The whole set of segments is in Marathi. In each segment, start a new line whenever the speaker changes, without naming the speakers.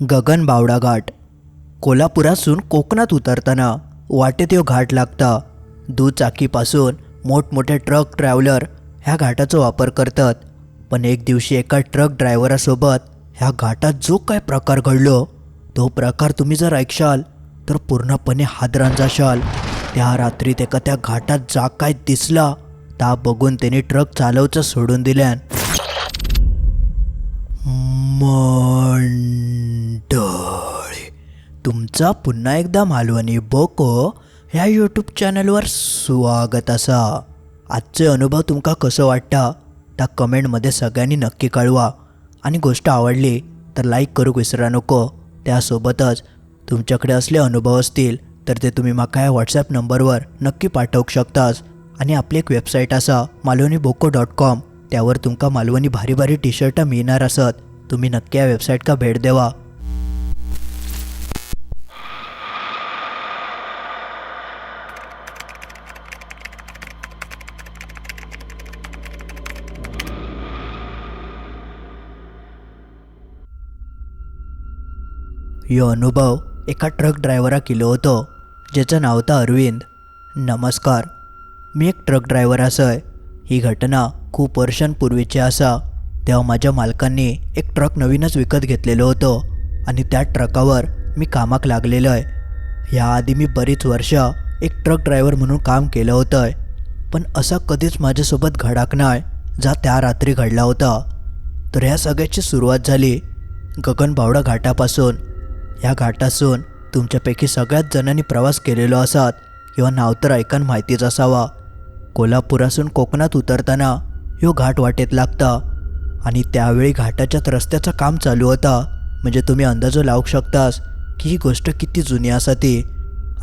गगन बावडा घाट. कोल्हापुरातून कोकणात उतरताना वाटेत यो घाट लागता. दुचाकीपासून मोठमोठे ट्रक ट्रॅव्हलर ह्या घाटाचा वापर करतात. पण एक दिवशी एका ट्रक ड्रायव्हरासोबत ह्या घाटात जो काय प्रकार घडलो तो प्रकार तुम्ही जर ऐकशाल तर पूर्णपणे हादरान जाशाल. त्या रात्री त्याका त्या घाटात जा काय दिसला ता बघून त्याने ट्रक चालवचं सोडून दिल्यान. मंडळी तुमचा पुन्हा एकदा मालवणी बोको ह्या यूट्यूब चॅनलवर स्वागत असा. आजचे अनुभव तुमका कसं वाटता त्या कमेंटमध्ये सगळ्यांनी नक्की कळवा. आणि गोष्ट आवडली तर लाईक करूक विसरा नको. त्यासोबतच तुमच्याकडे असले अनुभव असतील तर ते तुम्ही माका या व्हॉट्सॲप नंबरवर नक्की पाठवू शकतास. आणि आपली एक वेबसाईट असा मालवणी बोको डॉट कॉम त्यावर तुमका मालवणी भारी भारी टी शर्ट मिळणार असत. तुम्ही नक्की या वेबसाईट का भेट देवा. ह्यो अनुभव एका ट्रक ड्रायव्हरा केलो होतो ज्याचं नाव होतं अरविंद. नमस्कार. मी एक ट्रक ड्रायव्हर असय. ही घटना खूप वर्षांपूर्वीची असा. तेव्हा माझ्या मालकांनी एक ट्रक नवीनच विकत घेतलेलं होतं आणि त्या ट्रकावर मी कामाक लागलेलो आहे. याआधी मी बरीच वर्ष एक ट्रक ड्रायव्हर म्हणून काम केलं होतं पण असा कधीच माझ्यासोबत घडाक नाही जा त्या रात्री घडला होता. तर ह्या सगळ्याची सुरुवात झाली गगनबावडा घाटापासून. ह्या घाटासून तुमच्यापैकी सगळ्याच जणांनी प्रवास केलेलो असात किंवा नाव तर ऐकून माहितीच असावा. कोल्हापुरासून कोकणात उतरताना ह्यो घाट वाटेत लागता. आणि त्यावेळी घाटाच्यात रस्त्याचं काम चालू होता. म्हणजे तुम्ही अंदाज लावू शकतास की ही गोष्ट किती जुनी असा ती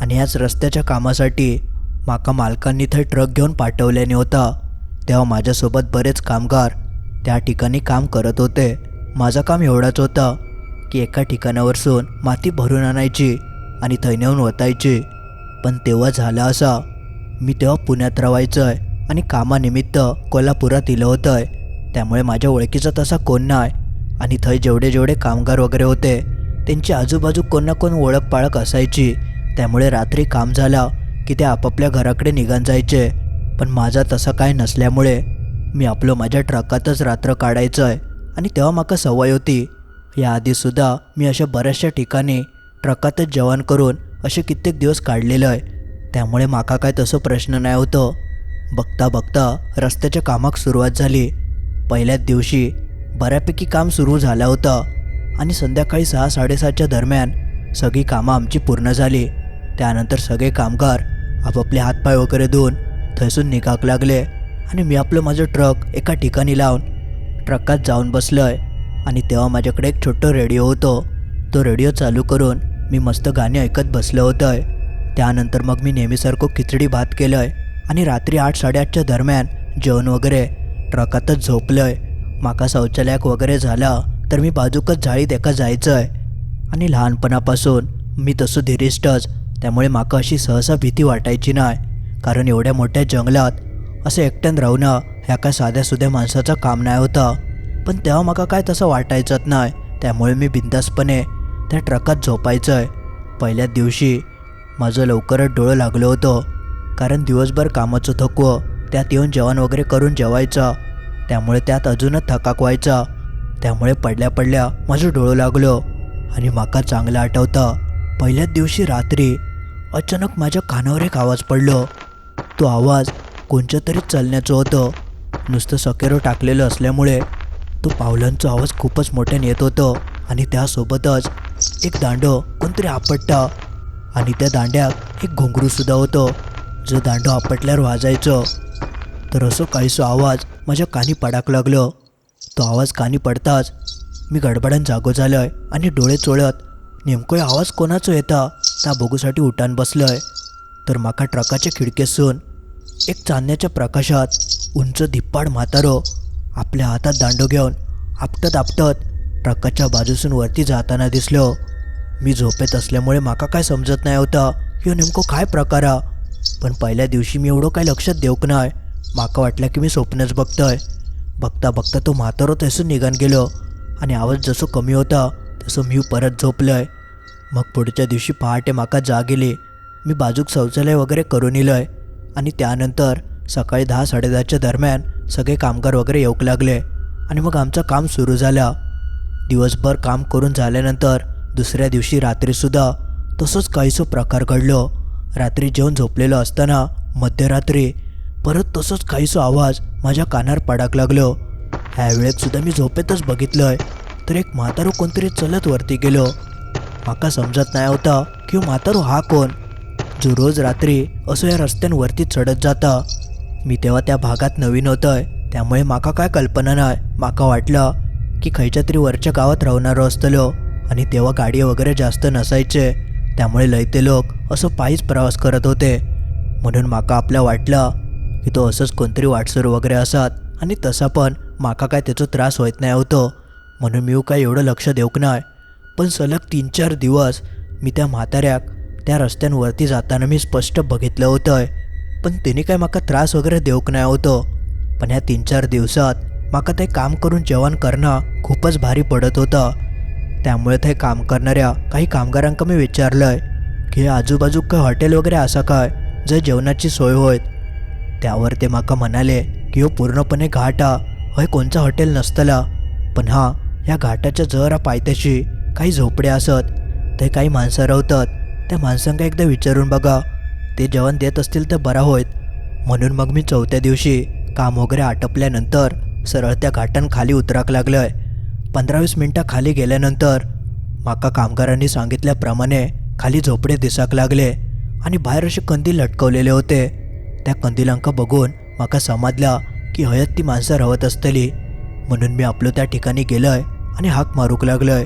आणि ह्याच रस्त्याच्या कामासाठी माका मालकांनी थंय ट्रक घेऊन पाठवल्याने होता. तेव्हा माझ्यासोबत बरेच कामगार त्या ठिकाणी काम करत होते. माझं काम एवढाच होतं की एका ठिकाणावरसून माती भरून आणायची आणि थंय नेऊन ओतायची. पण तेव्हा झालं असा. मी तेव्हा पुण्यात राहायचं आहे आणि कामानिमित्त कोल्हापुरात इलं होतं आहे त्यामुळे माझ्या ओळखीचा तसा कोण नाही. आणि थंय जेवढे जेवढे कामगार वगैरे होते त्यांची आजूबाजू कोण ना कोण ओळख पाळख असायची. त्यामुळे रात्री काम झाला की ते आपापल्या घराकडे निघान जायचे. पण माझा तसं काय नसल्यामुळे मी आपलं माझ्या ट्रकातच रात्र काढायचं आहे आणि तेव्हा माका सवय होती. याआधीसुद्धा मी अशा बऱ्याचशा ठिकाणी ट्रकातच जेवण करून असे कित्येक दिवस काढलेलं आहे त्यामुळे माका काय तसं प्रश्न नाही होतं. बघता बघता रस्त्याच्या कामाक सुरुवात झाली. पहिल्याच दिवशी बऱ्यापैकी काम सुरू झालं होतं आणि संध्याकाळी सहा साडेसातच्या दरम्यान सगळी कामं आमची पूर्ण झाली. त्यानंतर सगळे कामगार आपापले हातपाय वगैरे धुवून थैसून निघाक लागले आणि मी आपलं माझं ट्रक एका ठिकाणी लावून ट्रकात जाऊन बसलो आहे आणि तेव्हा माझ्याकडे एक छोटं रेडिओ होतो. तो रेडिओ चालू करून मी मस्त गाणी ऐकत बसलो होतं आहे त्यानंतर मग मी नेहमीसारखं खिचडी भात केलं आहे आणि रात्री आठ साडेआठच्या दरम्यान जेवण वगैरे ट्रकातच झोपलं आहे माका शौचालयाक वगैरे झाला तर मी बाजूकच झाळीत एका जायचं आहे आणि लहानपणापासून मी तसं धीरिष्टच त्यामुळे माका अशी सहसा भीती वाटायची नाही. कारण एवढ्या मोठ्या जंगलात असं एकट्यान राहणं ह्या काय साध्यासुध्या माणसाचं काम नाही होतं. पण तेव्हा माका काय तसं वाटायचंच नाही त्यामुळे मी बिंदासपणे त्या ट्रकात झोपायचं आहे पहिल्या दिवशी माझं लवकरच डोळं लागलं होतं कारण दिवसभर कामाचं थकवं त्यात येऊन जेवण वगैरे करून जेवायचं. त्यामुळे त्यात अजूनच थकाक व्हायचा. त्यामुळे पडल्या पडल्या माझं डोळं लागलो आणि माका चांगलं आठवतं. पहिल्याच दिवशी रात्री अचानक माझ्या कानावर एक आवाज पडलो. तो आवाज कोणच्या तरी चालण्याचं होतं. नुसतं सकेरो टाकलेलं असल्यामुळे तो पावलांचा आवाज खूपच मोठ्याने येत होतं आणि त्यासोबतच एक दांडं कोणतरी आपटता आणि त्या दांड्यात एक घुंगरूसुद्धा होतं. जो दांडं आपटल्यावर वाजायचं. तर असं काहीसं आवाज माझ्या कानी पडाक लागलं. तो आवाज कानी पडताच मी गडबडान जागो झालोय आणि डोळे चोळत नेमकोय आवाज कोणाचो येता त्या बघूसाठी उठान बसलोय. तर माका ट्रकाच्या खिडकेसून एक चांदण्याच्या प्रकाशात उंच धिप्पाड म्हातारो आपल्या हातात दांडो घेऊन आपटत आपटत ट्रकाच्या बाजूसून वरती जाताना दिसलो. मी झोपेत असल्यामुळे माका काय समजत नाही होता ह्यो नेमको काय प्रकार हा? पण पहिल्या दिवशी मी एवढं काय लक्षात देऊक नाही माका वाटलं की मी स्वप्नच बघतोय. बघता बघता तो म्हातारो तसं निघान गेलो आणि आवाज जसं कमी होता तसं मी परत झोपलंय. मग पुढच्या दिवशी पहाटे माका जाग येली मी बाजूक शौचालय वगैरे करून येलोय आणि त्यानंतर सकाळी दहा साडेदहाच्या दरम्यान सगळे कामगार वगैरे येऊक लागले आणि मग आमचं काम सुरू झालं. दिवसभर काम करून झाल्यानंतर दुसऱ्या दिवशी रात्रीसुद्धा तसंच काहीसो प्रकार घडलो. रात्री जेवण झोपलेलो असताना मध्यरात्री परत तसंच काहीसं आवाज माझ्या कानावर पडाक लागलो. ह्या वेळेत सुद्धा मी झोपेतच बघितलंय. तर एक म्हातारो कोणतरी चलत वरती गेलो. माका समजत नाही होता की म्हातारो हा कोण. जो रोज रात्री असं या रस्त्यांवरती चढत जाता. मी तेव्हा त्या भागात नवीन होतोय. त्यामुळे माका काय कल्पना नाही. माका वाटलं की खयच्या तरी वरच्या गावात राहणारो असतलो. आणि तेव्हा गाडी वगैरे जास्त नसायचे. त्यामुळे लयते लोक असं पायीच प्रवास करत होते. म्हणून माका आपल्या वाटलं की तो असंच कोणतरी वाटसर वगैरे असत आणि तसा पण माका काय त्याचा त्रास होत नाही होतो. म्हणून मी काय एवढं लक्ष देऊक नाही पण सलग तीन चार दिवस मी त्या म्हाताऱ्याक त्या रस्त्यांवरती जाताना मी स्पष्ट बघितलं होतं पण तिने काय माका त्रास वगैरे देऊक नाही होतो. पण ह्या तीन चार दिवसात माका ते काम करून जेवण करणं खूपच भारी पडत होतं. त्यामुळे ते काम करणाऱ्या काही कामगारांका मी विचारलंय की आजूबाजू काय हॉटेल वगैरे असं काय जर जेवणाची सोय होत त्यावर ते माका म्हणाले की हो पूर्णपणे घाट हा हय कोणचं हॉटेल नसतला. पण हा ह्या घाटाच्या जरा पायथ्याशी काही झोपड्या असत. ते काही माणसं रवतात. त्या माणसांका एकदा विचारून बघा. ते जेवण देत असतील तर बरा होईत. म्हणून मग मी चौथ्या दिवशी काम वगैरे आटपल्यानंतर सरळ त्या घाटान खाली उतराक आहे पंधरा वीस मिनटं खाली गेल्यानंतर माका कामगारांनी सांगितल्याप्रमाणे खाली झोपडे दिसाक लागले आणि बाहेर असे कंदील लटकवलेले होते. त्या कंदिलांक बघून माका समजला की हयत ती माणसं राहत असतली. म्हणून मी आपलं त्या ठिकाणी गेलोय आणि हाक मारूक लागलोय.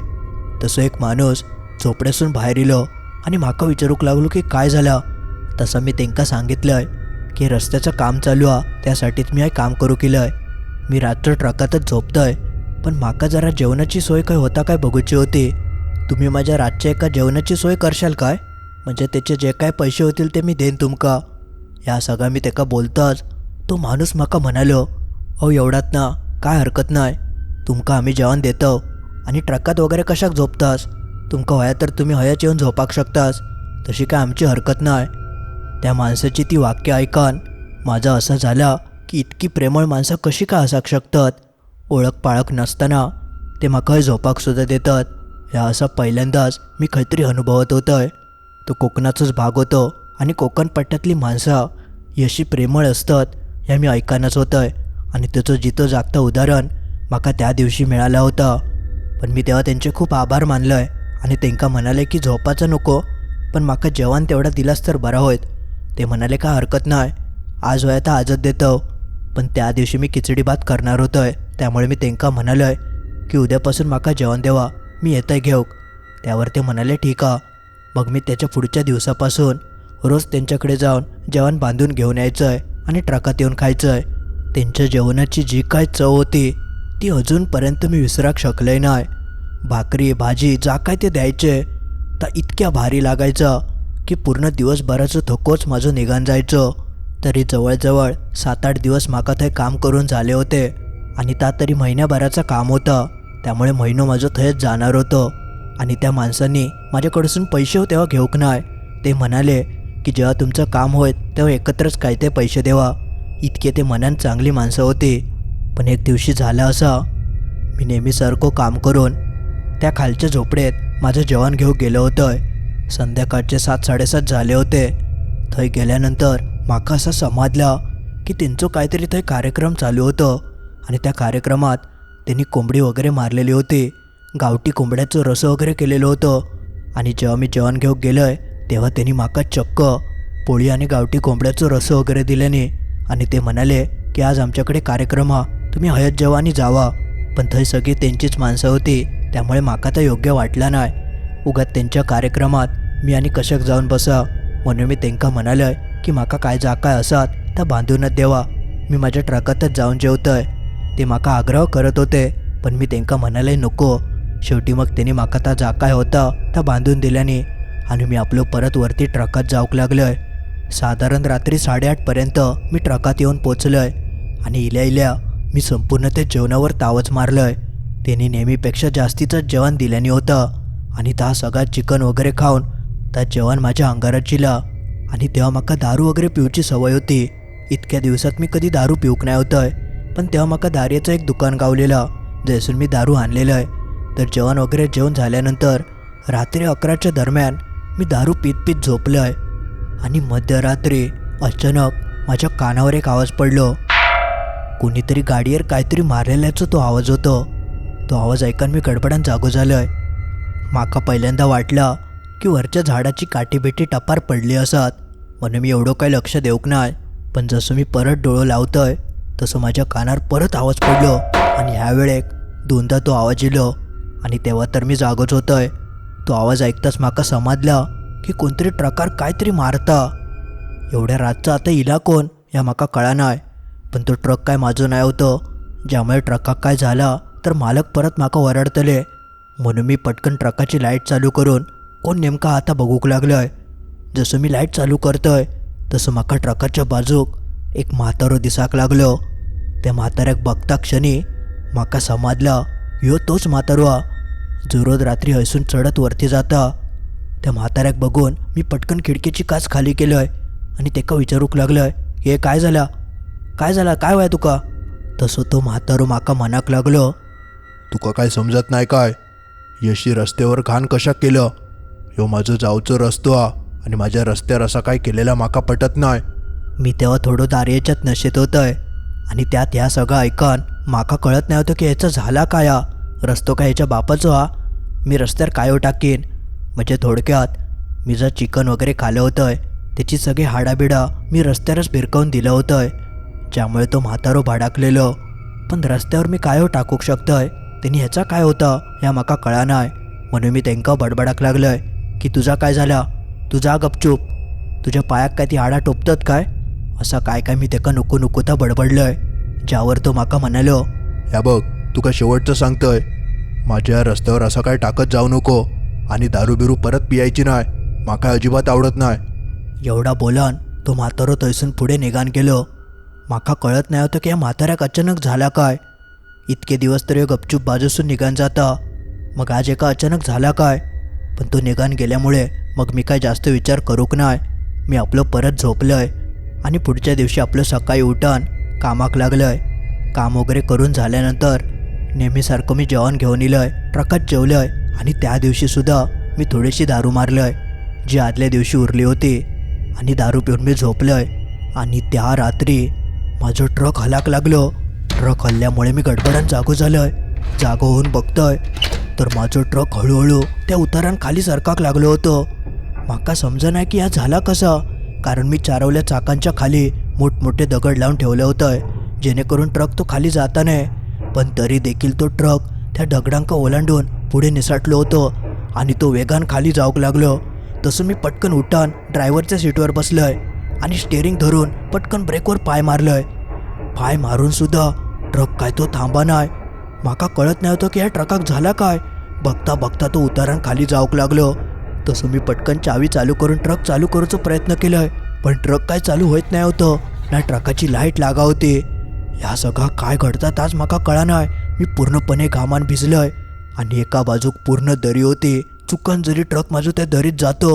तसं एक माणूस झोपड्यासून बाहेर इलो आणि माका विचारूक लागलो की काय झालं. तसं मी त्यांका सांगितलंय की रस्त्याचं काम चालू आहे त्यासाठीच मी हे काम करू केलंय. मी रात्र ट्रकातच झोपतोय पण माका जरा जेवणाची सोय काय होता काय बघूची होती? तुम्ही माझ्या रातच्या एका जेवणाची सोय करशाल काय? म्हणजे त्याचे जे काय पैसे होतील ते मी देईन तुमका. ह्या सगळं मी तेका बोलताच. तो माणूस म्हाका म्हणालो अहो एवढ्यात ना काय हरकत नाही तुमका आम्ही जेवण देतो. आणि ट्रकात वगैरे कशाक झोपतास? तुमका हया तर तुम्ही हयाच येऊन झोपाक शकतास. तशी काय आमची हरकत नाही त्या माणसाची ती वाक्य ऐकन माझं असं झालं की इतकी प्रेमळ माणसं कशी का असाक शकतात? ओळख पाळख नसताना ते म्हाका झोपाक सुद्धा देतात. ह्या असं पहिल्यांदाच मी खैतरी अनुभवत होतोय. तो कोकणाचाच भाग होतो. आणि कोकणपट्ट्यातली माणसं यशी प्रेमळ असतात हे मी ऐकानच आहे आणि त्याचं जिथं जागतं उदाहरण माका त्या दिवशी मिळालं होतं. पण मी तेव्हा त्यांचे खूप आभार मानलं आहे आणि त्यांका म्हणाले की झोपाचं नको पण माका जेवण तेवढा दिलास तर बरा होईत ते म्हणाले का हरकत नाही आज वया तर आजच देतो. पण त्या दिवशी मी खिचडी भात करणार आहे त्यामुळे मी त्यांका म्हणालोय की उद्यापासून माका जेवण देवा मी येतंय घेऊक. त्यावर ते म्हणाले ठीक आहे. मग मी त्याच्या पुढच्या दिवसापासून रोज त्यांच्याकडे जाऊन जेवण बांधून घेऊन यायचं आहे आणि ट्रकात येऊन खायचं आहे त्यांच्या जेवणाची जी काय चव होती ती अजूनपर्यंत मी विसराक शकले नाही. भाकरी भाजी जा काय ते द्यायचे. तर इतक्या भारी लागायचं की पूर्ण दिवसभराचं थकोच माझं निघान जायचं. तरी जवळजवळ सात आठ दिवस माका थंय काम करून झाले होते आणि त्या तरी महिन्याभराचं काम होतं. त्यामुळे महिनो माझं थंयच जाणार होतं. आणि त्या माणसांनी माझ्याकडसून पैसे तेव्हा घेऊक नाही. ते म्हणाले की जेव्हा तुमचं काम होत तेव्हा एकत्रच काय ते पैसे देवा इतके ते मनान चांगली माणसं होती. पण एक दिवशी झालं असं. मी नेहमीसारखं काम करून त्या खालच्या झोपडेत माझं जेवण घेऊन गेलो होतं संध्याकाळचे सात साडेसात झाले होते. थंय गेल्यानंतर माका असं समजलं की त्यांचं काहीतरी थंय कार्यक्रम चालू होतं आणि त्या कार्यक्रमात त्यांनी कोंबडी वगैरे मारलेली होती. गावठी कोंबड्याचं रस वगैरे केलेलं होतं. आणि जेव्हा मी जेवण घेऊन आहे तेव्हा त्यांनी माका चक्क पोळी आणि गावठी कोंबड्याचं रस वगैरे दिल्याने आणि ते म्हणाले की आज आमच्याकडे कार्यक्रम हा. तुम्ही हयत जेवा आणि जावा. पण थंय सगळी त्यांचीच माणसं होती. त्यामुळे माका तर योग्य वाटला नाही उगात त्यांच्या कार्यक्रमात मी आणि कशक जाऊन बसा. म्हणून मी त्यांका म्हणालंय की माका काय जा काय असात तर बांधूनच देवा. मी माझ्या ट्रकातच जाऊन जेवतोय. ते माका आग्रह करत होते पण मी त्यांका म्हणाले नको. शेवटी मग त्यांनी माका ता जा काय होता त्या बांधून दिल्याने आणि मी आपलं परत वरती ट्रकात जाऊक लागलोय. साधारण रात्री साडेआठपर्यंत मी ट्रकात येऊन पोचलोय. आणि इल्या इल्या मी संपूर्ण ते जेवणावर तावच मारलोय. त्यांनी नेहमीपेक्षा जास्तीचं जेवण दिल्याने होतं. आणि त्या सगळा चिकन वगैरे खाऊन त्या जेवण माझ्या अंगारात चिला आणि तेव्हा माका दारू वगैरे पिऊची सवय होती. इतक्या दिवसात मी कधी दारू पिऊक नाही होतंय. पण तेव्हा माका दार्याचं एक दुकान गावलेलं जैसून मी दारू आणलेलं आहे तर जेवण वगैरे जेवण झाल्यानंतर रात्री अकराच्या दरम्यान मी दारू पीत पीत झोपलो आहे आणि मध्यरात्री अचानक माझ्या कानावर एक आवाज पडलो. कोणीतरी गाडीवर काहीतरी मारलेल्याचा तो आवाज होतो. तो आवाज ऐकून मी गडबडान जागो झालोय. माका पहिल्यांदा वाटलं की वरच्या झाडाची काठीबेटी टपार पडली असत. म्हणून मी एवढं काही लक्ष देऊक नाही. पण जसं मी परत डोळं लावतोय तसं माझ्या कानावर परत आवाज पडलो. आणि ह्या वेळेक दोनदा तो आवाज येलो. आणि तेव्हा तर मी जागोच होतोय. तो आवाज ऐकताच माका समजला की कोणतरी ट्रकार काहीतरी मारता. एवढ्या रातचा आता इला कोण या माका कळा पण तो ट्रक काय माझं नाही होतं. ज्यामुळे ट्रकाक काय झाला तर मालक परत माका वरडतले म्हणून मी पटकन ट्रकाची लाइट चालू करून कोण नेमका आता बघूक लागलोय. जसं मी लाइट चालू करतोय तसं माका ट्रकाच्या बाजूक एक म्हातारो दिसाक लागलो. त्या म्हाताऱ्याक बघता क्षणी माका समाजला ह्यो तोच म्हातारो जो रोज रात्री हसून चढत वरती जाता त्या म्हाताऱ्याक बघून मी पटकन खिडकीची काच खाली केलंय आणि तेका विचारूक लागलंय हे काय झाला? काय झाला? काय वय तुका? तसं तो म्हातारो माका मनाक लागलो
तुका काय समजत नाही काय? यशी रस्त्यावर घाण कशा केलं? ह्यो माझं जावचो रस्तो हा आणि माझ्या रस्त्यावर असा काय केलेला माका पटत नाही.
मी तेव्हा थोडं दार्याच्यात नशेत होतंय आणि त्यात ह्या सगळं ऐकन माका कळत नाही होतं की ह्याचा झाला काय हा रस्तो काय ह्याच्या बापाचो हा? मी रस्त्यावर काय टाकीन म्हणजे थोडक्यात मी जर चिकन वगैरे खालं होतं आहे त्याची सगळी हाडाबिडा मी रस्त्यावरच भिरकावून दिलं होतंय. ज्यामुळे तो म्हातारो भाडाकलेलो. पण रस्त्यावर मी काय टाकूक शकतंय? त्यांनी ह्याचा काय होता? ह्या माका कळा म्हणून मी त्यांका बडबडाक लागलंय. की तुझा काय झाला? तुझा गपचूप. तुझ्या पायाक काय ती हाडा टोपतात काय? असा काय काय मी तेका नको नकोता बडबडलंय. ज्यावर तो माका म्हणालो
या बघ तुका शेवटचं सांगतोय. माझ्या रस्त्यावर असं काय टाकत जाऊ नको आणि दारू बिरू परत पियायची नाही. माका अजिबात आवडत नाही.
एवढा बोलान तो म्हातारो थंयसून पुढे निघान गेलो. माका कळत नाही होतं की या म्हाताऱ्याक अचानक झाला काय. इतके दिवस तरी गपचूप बाजूसून निघान जाता. मग आज एका अचानक झाला काय? पण तो निघान गेल्यामुळे मग मी काय जास्त विचार करूक नाही. मी आपलं परत झोपलंय. आणि पुढच्या दिवशी आपलं सकाळी उठण कामाक लागलंय. काम वगैरे करून झाल्यानंतर नेहमीसारखं मी जेवण घेऊन इलंय ट्रकात जेवलं आहे आणि त्या दिवशीसुद्धा मी थोडीशी दारू मारलंय जी आदल्या दिवशी उरली होती. आणि दारू पिऊन मी झोपलं आहे आणि त्या रात्री माझं ट्रक हलाक लागलो. ट्रक हल्ल्यामुळे मी गडबडान जागो झालोय. जागो होऊन बघतोय. तर माझं ट्रक हळूहळू त्या उतारान खाली सरकाक लागलो होतं. माका समजा नाही की हा झाला कसा कारण मी चारवल्या चाकांच्या खाली मोठमोठे दगड लावून ठेवलं होतं जेणेकरून ट्रक तो खाली जाता नाही पण तरी देखील तो ट्रक त्या दगडांक ओलांडून पुढे निसाटलो होतो आणि तो वेगान खाली जाऊक लागलो. तसं मी पटकन उठान ड्रायव्हरच्या सीटवर बसलोय आणि स्टेअरिंग धरून पटकन ब्रेकवर पाय मारलोय. पाय मारून सुद्धा ट्रक काय तो थांबा नाही माका कळत नाही होतं की या ट्रकाक झाला काय. बघता बघता तो उतारान खाली जाऊक लागलो. तसं मी पटकन चावी चालू करून ट्रक चालू करूचा प्रयत्न केलाय पण ट्रक काय चालू होत नाही होतं. ना ट्रकाची लाइट लागा होती. ह्या सगळा काय घडतात आज माका कळा मी पूर्णपणे घामान भिजलंय. आणि एका बाजूक पूर्ण दरी होती. चुकन जरी ट्रक माझं त्या दरीत जातो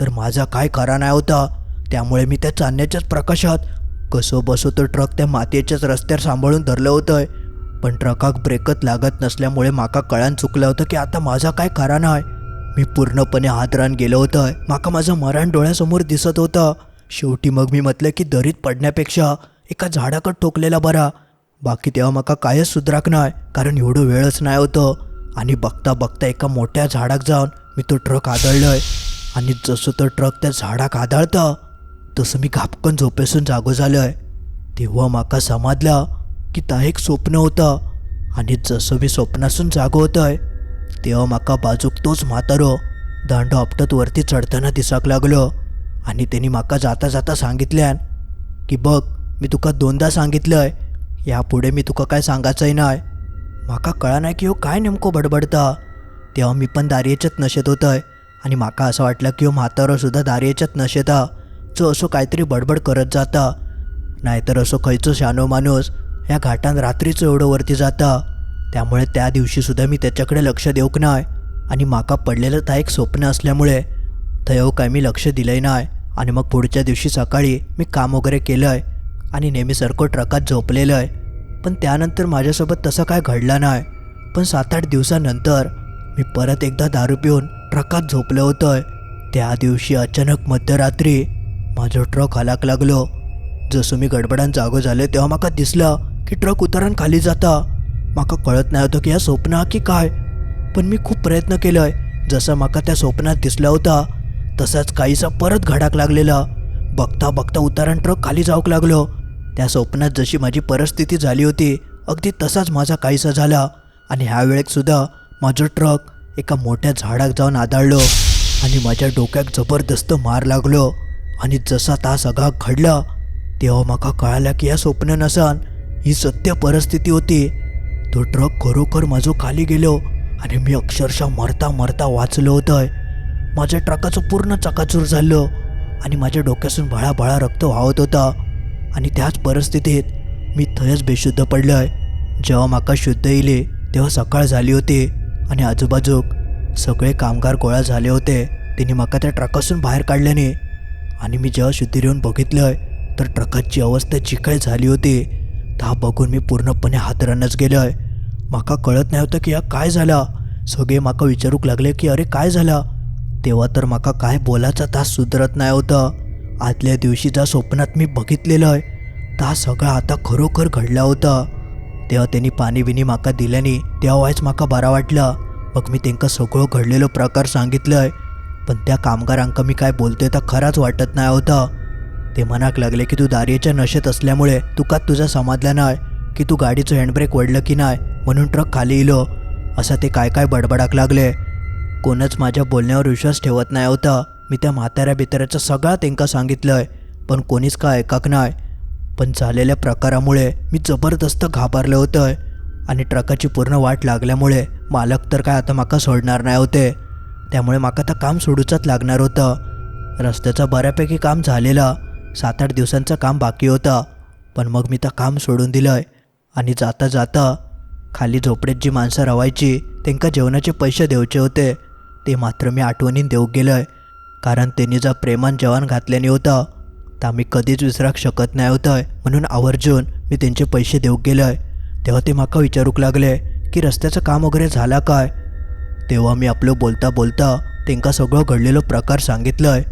तर माझा काय खरा नाही होता. त्यामुळे मी त्या चांदण्याच्याच प्रकाशात कसं बसो तो ट्रक त्या मातीच्याच रस्त्यावर सांभाळून धरलं होतं पण ट्रकाक ब्रेकच लागत नसल्यामुळे माका कळान चुकलं होतं की आता माझा काय खरा नाही मी पूर्णपणे हातरान गेलो होतं माका माझं मरण डोळ्यासमोर दिसत होतं. शेवटी मग मी म्हटलं की दरीत पडण्यापेक्षा एका झाडाकड ठोकलेला बरा. बाकी तेव्हा माका कायच सुधराक नाही कारण एवढं वेळच नाही होतं. आणि बघता बघता एका मोठ्या झाडाक जाऊन मी तो ट्रक आदळलोय. आणि जसं तो ट्रक त्या झाडाक आदळतं तसं मी घापकन झोपेसून जागो झालोय. तेव्हा माका समाजलं की ता एक स्वप्न होतं. आणि जसं मी स्वप्नासून जागो होतोय तेव्हा माका बाजूक तोच म्हातारो दांडो आपटत वरती चढताना दिसाक लागलो. आणि त्यांनी माका जाता जाता सांगितल्यान की बघ मी तुका दोनदा सांगितलंय. यापुढे मी तुका काय सांगायचंय नाही माका कळना की हो काय नेमको बडबडता. तेव्हा मी पण दारियेच्यात नशेत होतंय. आणि माका असं वाटलं की हो म्हातारो सुद्धा दारियेच्यात नशेत. हा जो असो काहीतरी बडबड करत जाता. नाहीतर असो खंयचो शानो माणूस ह्या घाटान रात्रीचं एवढं वरती जाता. त्यामुळे त्या दिवशीसुद्धा मी त्याच्याकडे लक्ष देऊक नाही आणि माका पडलेलं तर एक स्वप्न असल्यामुळे. थंय काय मी लक्ष दिलंय नाही आणि मग पुढच्या दिवशी सकाळी मी काम वगैरे केलं आहे आणि नेहमीसारखं ट्रकात झोपलेलं आहे. पण त्यानंतर माझ्यासोबत तसं काय घडलं नाही. पण सात आठ दिवसानंतर मी परत एकदा दारू पिऊन ट्रकात झोपलं होतं त्या दिवशी अचानक मध्यरात्री माझं ट्रक हलाक लागलो. जसं मी गडबडान जागो झाले तेव्हा माका दिसलं की ट्रक उतरान खाली जाता. माका कळत नाही होतं की या स्वप्न हा की काय. पण मी खूप प्रयत्न केलोय. जसं माका त्या स्वप्नात दिसला होता तसाच काहीसा परत घडाक लागलेला. बघता बघता उतारण ट्रक खाली जाऊक लागलो. त्या स्वप्नात जशी माझी परिस्थिती झाली होती अगदी तसाच माझा काहीसा झाला. आणि ह्या माझं ट्रक एका मोठ्या झाडाक जाऊन आदळलो आणि माझ्या डोक्यात जबरदस्त मार लागलो. आणि जसा तास सगळा घडला तेव्हा म्हाका कळालं की या स्वप्न नसान ही सत्य परिस्थिती होती. तो ट्रक खरोखर माझो खाली गेलो आणि मी अक्षरशः मरता मरता वाचलो होतं माझ्या ट्रकाचं पूर्ण चकाचूर झालं आणि माझ्या डोक्यासून भळाभळा रक्त वाहत होता. आणि त्याच परिस्थितीत मी थंयच बेशुद्ध पडलो आहे. जेव्हा माका शुद्ध येईले तेव्हा सकाळ झाली होती आणि आजूबाजूक सगळे कामगार गोळा झाले होते. त्यांनी माका त्या ट्रकासून बाहेर काढल्याने आणि मी जेव्हा शुद्धीर येऊन बघितलंय तर ट्रकाची अवस्था चिकळ झाली होती. ता बघून मी पूर्णपणे हादरानच गेलोय. माका कळत नाही होतं की या काय झाला. सगळे माका विचारूक लागले की अरे काय झाला? तेव्हा तर माका काय बोलायचा तास सुधरत नाही होतं. आदल्या दिवशी ज्या स्वप्नात मी बघितलेलं आहे ता सगळा आता खरोखर घडला होता. तेव्हा त्यांनी पाणी बिनी माका दिल्याने तेव्हा वायच माका बरा वाटला. मग मी त्यांका सगळं घडलेलो प्रकार सांगितलंय. पण त्या कामगारांका मी काय बोलतोय तर खराच वाटत नाही होता. ते म्हणाक लागले की तू दारियेच्या नशेत असल्यामुळे तुका तुझा समाधला नाही की तू गाडीचं हँडब्रेक वडलं की नाही म्हणून ट्रक खाली इलो. असं ते काय काय बडबडाक लागले. कोणच माझ्या बोलण्यावर विश्वास ठेवत नाही होता. मी त्या म्हाताऱ्या बिताऱ्याचं सगळं त्यांका सांगितलंय पण कोणीच काय ऐकाक नाही. पण झालेल्या प्रकारामुळे मी जबरदस्त घाबरलं होतं आणि ट्रकाची पूर्ण वाट लागल्यामुळे मालक तर काय आता माका सोडणार नाही होते. त्यामुळे माका आता काम सोडूचंच लागणार होतं. रस्त्याचं बऱ्यापैकी काम झालेलं सात आठ दिवसांचं काम बाकी होतं. पण मग मी तर काम सोडून दिलंय आणि जाता जाता खाली झोपडीत जी माणसं रवायची त्यांका जेवणाचे पैसे द्यायचे होते. ते मात्र मी आठवणीन देऊ गेलोय. कारण त्यांनी जर प्रेमान जेवण घातल्याने होतं तर मी कधीच विसराक शकत नाही होतं म्हणून आवर्जून मी त्यांचे पैसे देऊ गेलोय. तेव्हा ते माका विचारूक लागले की रस्त्याचं काम वगैरे झाला काय? तेव्हा मी आपलं बोलता बोलता त्यांका सगळं घडलेलो प्रकार सांगितलंय.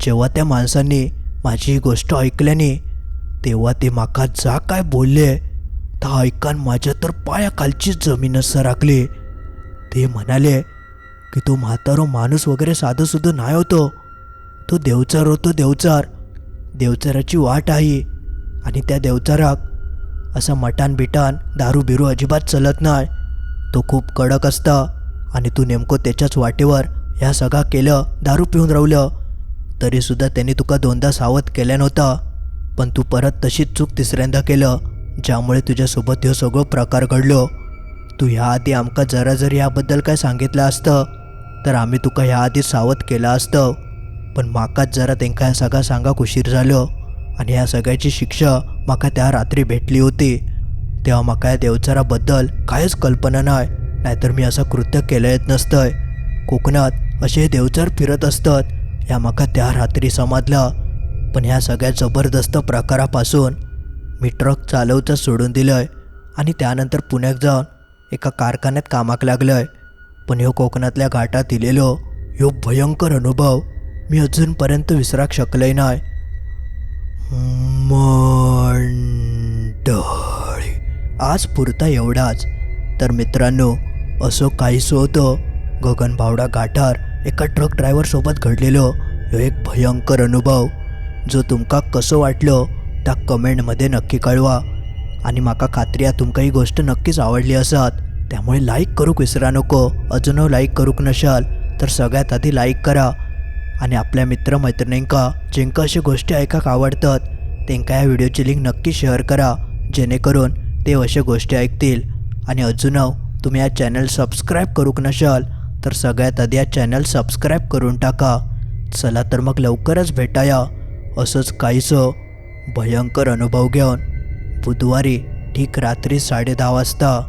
जेव्हा त्या माणसांनी माझी ही गोष्ट ऐकल्याने तेव्हा ते माका जा काय बोलले ता ऐकान माझ्या तर पायाखालचीच जमीनच सरकली ते म्हणाले की तो म्हातारो माणूस वगैरे साधं सुद्धा नाही होतो. तो देवचार होतो देवचार. देवचाराची वाट आहे. आणि त्या देवचाराक असं मटान बिटान दारू बिरू अजिबात चलत नाही. तो खूप कडक असता आणि तू नेमकं त्याच्याच वाटेवर ह्या सगळा केलं दारू पिऊन रावलं तरीसुद्धा त्यांनी तुका दोनदा सावध केल्या नव्हता. पण तू परत तशीच चूक तिसऱ्यांदा केलं ज्यामुळे तुझ्यासोबत ह्यो सगळं प्रकार घडलो. तू ह्या आधी आमका जरा जरी याबद्दल काय सांगितलं असतं तर आम्ही तुका ह्या आधी सावध केलं असतं. पण म्हाकाच जरा तेंका ह्या सगळा सांगाक उशीर झालो. आणि ह्या सगळ्याची शिक्षा माका त्या रात्री भेटली होती. तेव्हा माका या देवचाराबद्दल काहीच कल्पना नाही. नाहीतर मी असं कृत्य केलं येत नसतंय. कोकणात असे देवचार फिरत असतात. ह्या माका त्या रात्री समजलं. पण ह्या सगळ्या जबरदस्त प्रकारापासून मी ट्रक चालवचं सोडून दिलंय. आणि त्यानंतर पुण्यात जाऊन एका कारखान्यात कामाक लागलोय. पण ह्यो कोकणातल्या घाटात दिलेलो ह्यो भयंकर अनुभव मी अजूनपर्यंत विसराक शकलंय नाय. मंडळी आज पुरता एवढाच. तर मित्रांनो असं काहीसं होतं. गगनबावडा घाटार एका ट्रक ड्रायव्हरसोबत घडलेलो ह्यो एक भयंकर अनुभव. जो तुमका कसं वाटलं त्या कमेंटमध्ये नक्की कळवा. आणि माका खात्री आहे तुमका ही गोष्ट नक्कीच आवडली असत. त्यामुळे लाईक करूक विसरा नको. अजून लाईक करूक नशाल तर सगळ्यात आधी लाईक करा. आणि आपल्या मित्रमैत्रिणींका जेंका अशी गोष्टी ऐकाक आवडतात त्यांका या व्हिडिओची लिंक नक्की शेअर करा. जेणेकरून ते अशा गोष्टी ऐकतील. आणि अजून तुम्ही या चॅनल सबस्क्राईब करूक नशाल तर सगळ्यात आधी या चॅनल सबस्क्राईब करून टाका. चला तर मग लवकरच भेटाया. असंच काहीसं भयंकर अनुभव घेऊन. बुधवारी ठीक रात्री साडे दहा वाजता.